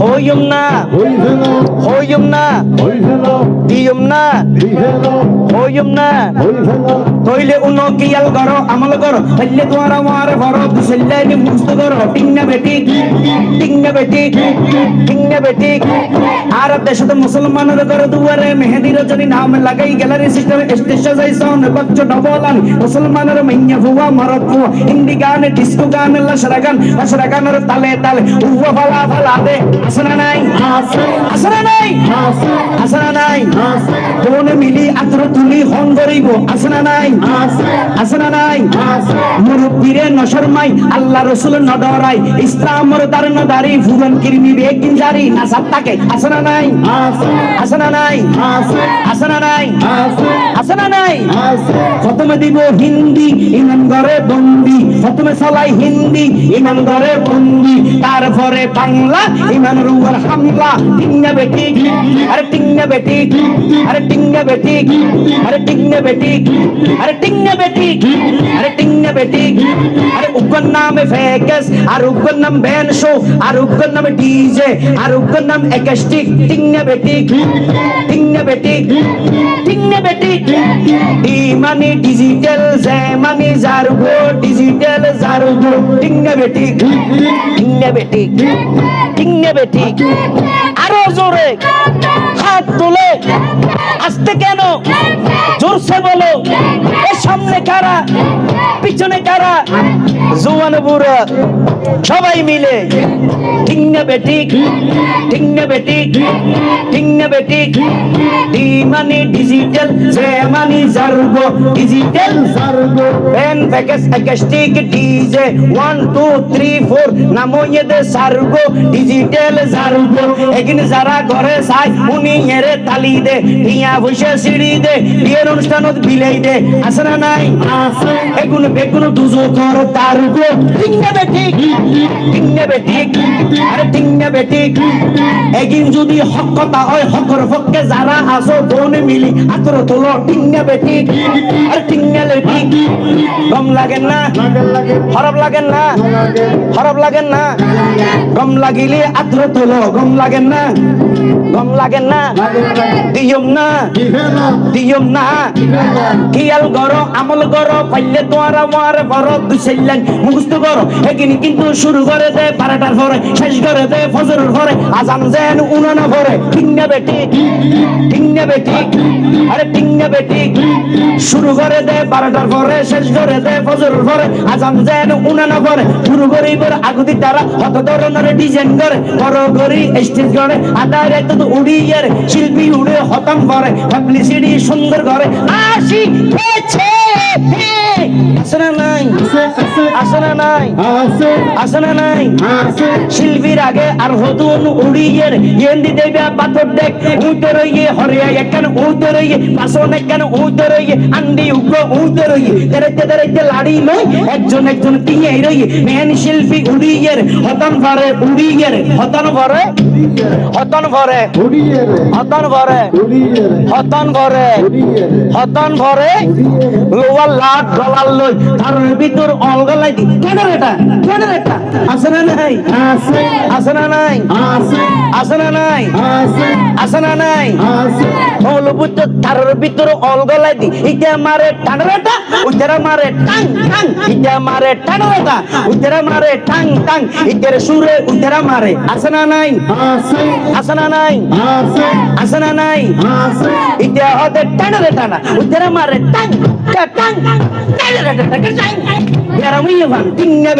হইম না। হইম না। দিয়ম না। হইম না। হইছে না। কিয়াল করো আমল করো হইলে তোমার আমার ভরো দুসল্লাইনি মুস্ত করো টিংনা বেটি টিংনা বেটি টিংনা বেটি। আর দেশে মুসলমানের করো দুয়ারে মেহেদি রজনী নাম লাগাই গ্যালারি সিস্টেম স্টেজ বচ্চ ডবলান মুসলমানের মাইয়া ফুয়া মারত ফুয়া হিন্দি গান ডিস্কো গান লসরা গান লসরা গানের তালে তালে। উয়া ফালা ফালা দে। আসনা নাই? আসনা নাই? আছে নাই? আছে কোন মিলি আত্র তুলি হন করিব। আসনা নাই? আছে নাই? আছে মুরব্বীরে নশরমাই আল্লাহ রসুল নডরাই। ইসলামর দার নদারি ফুরন কিরমি বেকিন জারি। নাসাব তাকে আসনা নাই? আছে নাই? আছে নাই? আছে নাই? আছে প্রথমে দিব হিন্দি ইমান ঘরে বন্দি। প্রথমে চলাই হিন্দি ইমান ঘরে বন্দি। তারপরে বাংলা ইমান রুয়ার হামলা বেটি আরে বেটি আরে টিংনা বেটি আরে টিংনা বেটি আরে টিংনা বেটি আরে টিংনা বেটি আরে উগ্র নামে ফেকেস আর উগ্র নাম ব্যান শো আর উগ্র নামে ডিজে আর উগ্র নাম একাস্টিক টিংনা বেটি টিংনা বেটি টিংনা বেটি ডি মানে ডিজিটাল জে মানে জারগো ডিজিটাল জারগো টিংনা বেটি টিংনা বেটি টিংনা বেটি আরও জোরে হাত তোলে। আসতে কেন? জোরসে বলো। সামনে কারা? পিছনে কারা? জোয়ান সবাই মিলে। বেটি টিংনা বেটি ডি মানে ডিজিটাল মানে জারগো digital DJ two three four নামো দে সারগো ডিজিটাল সারগো এগিন যারা ঘরে চাই উনি এরে তালি দে টিয়া বসে সিঁড়ি দে, বিয়ের অনুষ্ঠানত বিলাই দে। আছে না নাই। আছে এগুন বেগুন দুজো কর আরে বেটি এগিন যদি হক কথা হয় হকর পক্ষে যারা আসো বোন মিলি আতর তোলো। টিংনে বেটি আরে টিংনে লেটি গম লাগেন না? লাগে লাগে হরব লাগেন না লাগে হরব লাগেন না? গম লাগিলে আদ্র তোলো। গম লাগেন না? গম লাগেন না? লাগে লাগে দিয়ম না? না। দিয়ম না? দিছে না। কিয়াল গরো আমল গরো পাইলে তোমার আমার বড় দুসাইলেন মুখস্থ করো, এগিন কিন্তু শুরু করে দে, বারোটার পরে, শেষ করে দে, ফজরের পরে, আজান যেন উনানা পরে টিংনা বেটি টিংনা বেটি আরে টিংনা বেটি শুরু করে দে, বারোটার পরে, শেষ করে দে, ফজরের পরে, আজান যেন উনানা পরে শুরু করে এবার আগুদি তারা কত ধরনের ডিজাইন করে। বড় করি স্টেজ করে আদায় রেত তো উড়িয়ে শিল্পী উড়ে হতম করে। পাবলিসিটি সুন্দর করে। আসি পেছে আসনা নাই। আছে আছে আসনা নাই। আসনা নাই। শিল্পীর আগে আর হতুন উড়িয়ে গেন্দি দেবে পাথর দেখ উইতে রইয়ে হরিয়া একখান উইতে রইয়ে পাশন একখান উইতে রইয়ে আন্ডি উগ্র উইতে রইয়ে দেরাইতে দেরাইতে লাড়ি লই একজন একজন টিঙে রইয়ে। মেন শিল্পী উড়িয়ে হতন ভরে উড়িয়ে হতন ভরে হতন ভরে হতন ভরে হতন ভরে হতন ভরে লাট ডলার লই তার ভিতর অলগলাই দি। কেন এটা কেন এটা আছে না নাই? আছে। আছে না নাই? আছে। আছে না নাই? আছে। আছে না নাই? আছে। মৌলভূত তার ভিতর অলগলাই দি। ইটা মারে টানরাটা উইটারা মারে টাং টাং। ইটা মারে টানরাটা উইটারা মারে টাং টাং। ইটার সুরে উইটারা মারে। আছে না নাই? আছে। আছে না নাই? আছে। আছে না নাই? আছে। ইটা হতে টানরে টানা উইটারা মারে টাং। টানা টাং ইয়ারামি ইয়ান টিংনা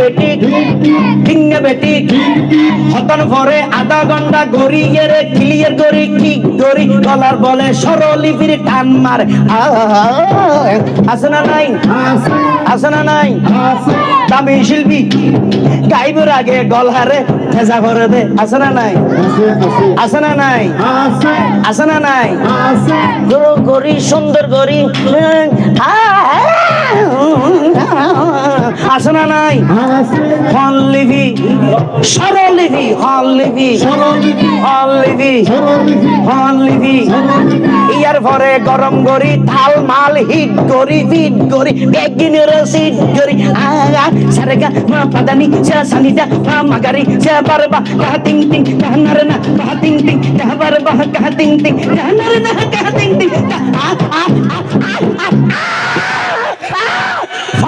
বেটি টিংনা বেটি হতন পরে আধা ঘণ্টা গড়ি এরে ক্লিয়ার গড়ি কি গড়ি গলার বলে সরলিপির টান মার আছে না নাই আছে না নাই দামি শিল্পী। গাইবের আগে গলহারে ফেজা করে দে। আছে না নাই? আছে না নাই? আছে। না নাই? গরু গরি সুন্দর গরি আছে না নাই? ফল লিভি সরল স্বরলিপি হরলিপি স্বরলিপি হরলিপি স্বরলিপি হরলিপি স্বরলিপি ইয়ার পরে গরম গরি থাল মাল হিট গরি ফিট গরি বেগিনের সিট গরি আগা সারেগা, মা পাদানি চা সানিটা মা মাগারি, সে বারবা, কাহ তিং তিং, কাহ নারে না, কাহ তিং তিং, কাহ বারবা, কাহ তিং তিং, কাহ নারে না, কাহ তিং কাহ আ আ আ আ আ।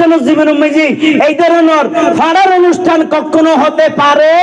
অনুষ্ঠান জীবন মেজি এই ধরনের ফাড়ার অনুষ্ঠান কখনো হতে পারে?